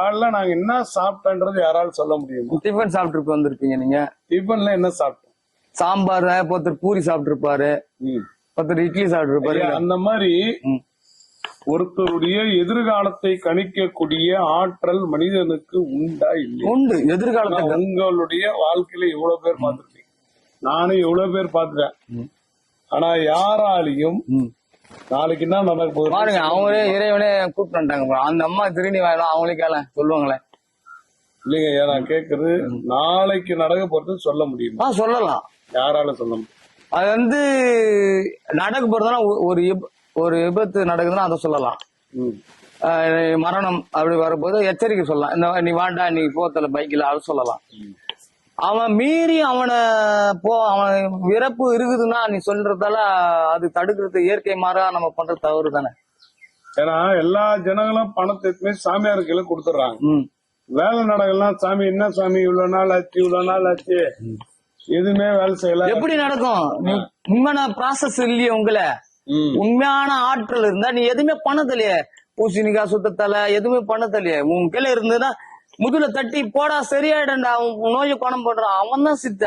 காலைல நாங்க என்ன சாப்பிட்டோன்றது யாராலும் சொல்ல முடியுமா. டிஃபன் சாப்பிட்டு வந்திருப்பீங்க நீங்க. டிஃபன்ல என்ன சாப்பிட்டோம்? சாம்பார் ஒருத்தர் பூரி சாப்பிட்டுருப்பாரு. ஒருத்தர் இட்லி சாப்பிட்டுருப்பாரு. அந்த மாதிரி. ஒருத்தருடைய எதிர்காலத்தை கணிக்கக்கூடிய ஆற்றல் மனிதனுக்கு உண்டா இல்லையா? உண்டு. எதிர்காலத்துக்கு உங்களுடைய வாழ்க்கையில எவ்வளவு பேர் பார்த்திருக்கீங்க நானும் எவ்வளவு பேர் பார்த்துட்டேன். ஆனா யாராலையும். நாளைக்கு என்ன நடக்க போகுது? பாருங்க அவங்களே இறைவனே கூப்பிட்டு வந்துட்டாங்க. அந்த அம்மா திருநி வாயிலும் அவங்களே கேள சொல்லுவாங்களே. இல்லைங்க நான் கேக்குறது நாளைக்கு நடக்க போறது சொல்ல முடியுமா? சொல்லலாம். யாரால சொல்ல முடியும்? அது வந்து நடக்க போறதுனா ஒரு ஒரு விபத்து நடக்குதுன்னா அதை சொல்லலாம். மரணம் அப்படி வரும்போது எச்சரிக்கை சொல்லலாம். இந்த நீ வாண்டா நீ போத்தல பைக்கில் அது சொல்லலாம். அவன் மீறி அவனை போ அவன் இறப்பு இருக்குதுன்னா நீ சொல்றதால அது தடுக்கிறது இயற்கை மாறா நம்ம பண்ற தவறு தானே ஏன்னா எல்லா ஜனங்களும் பணத்தை போய் சாமியார் கையில கொடுத்துட்றாங்க. ம். வேலை நடக்கலாம் சாமி என்ன சாமி இவ்வளவு நாள் ஆச்சு இவ்வளவு நாள் ஆச்சு? எதுவுமே வேலை செய்யல. எப்படி நடக்கும்? நீ உண்மையான ப்ராசஸ் இல்லையே உங்களை. உண்மையான ஆற்றல் இருந்தா நீ எதுவுமே பண்ணதில்லையே பூசணிக்காய் சுத்தத்தலை எதுவுமே பண்ணதில்லையே உன் கையில இருந்ததுன்னா முதுல தட்டி போடா சரியாயிடண்டா அவன் நோயை பணம் போடுறான் அவன் தான் சித்த.